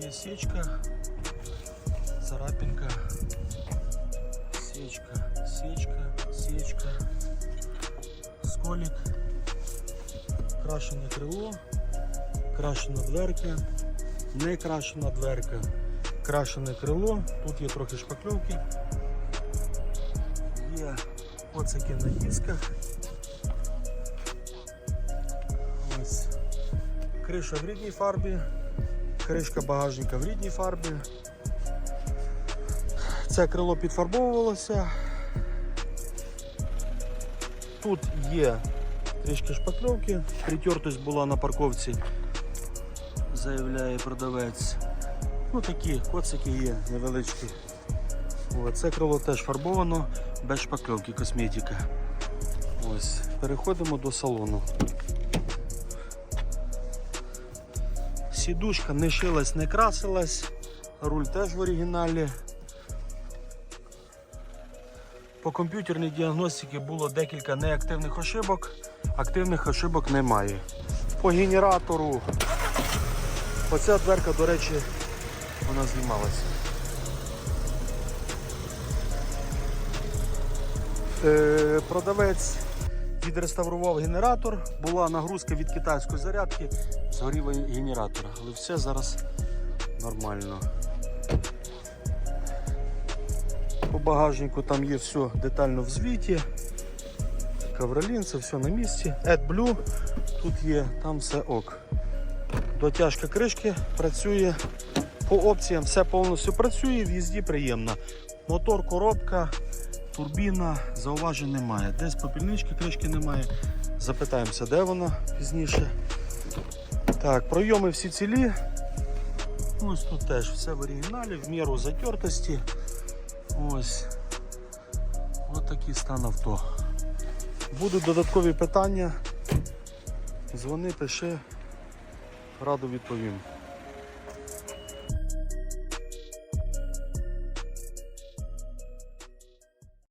Є сечка, царапинка, сечка, сечка, сечка, сколик, крашене крило, крашена дверка, не крашена дверка, крашене крило, тут є трохи шпакльовки, є оцики на дисках. Ось. Криша в рідній фарбі, кришка багажника в рідній фарбі. Це крило підфарбовувалося. Тут є трішки шпакльовки, притертость була на парковці, заявляє продавець. Ну такі коцики є невеличкі. О, це крило теж фарбовано, без шпакльовки, косметика. Ось, переходимо до салону. Сідушка не шилась, не красилась, руль теж в оригіналі. По комп'ютерній діагностиці було декілька неактивних ошибок, активних ошибок немає. По генератору. Оця дверка, до речі, вона знімалася. Е, продавець відреставрував генератор, була нагрузка від китайської зарядки, згоріла генератор, але все зараз нормально. По багажнику там є все детально в звіті. Ковролін, це все на місці. AdBlue тут є, там все ок. Дотяжка кришки працює. По опціям все повністю працює, в їзді приємно. Мотор, коробка, турбіна, зауважень немає. Десь попільнички кришки немає. Запитаємося, де вона пізніше. Так, пройоми всі цілі. Ось тут теж все в оригіналі, в міру затертості. Ось. Ось такий стан авто. Будуть додаткові питання. Дзвони, пиши, радо відповім.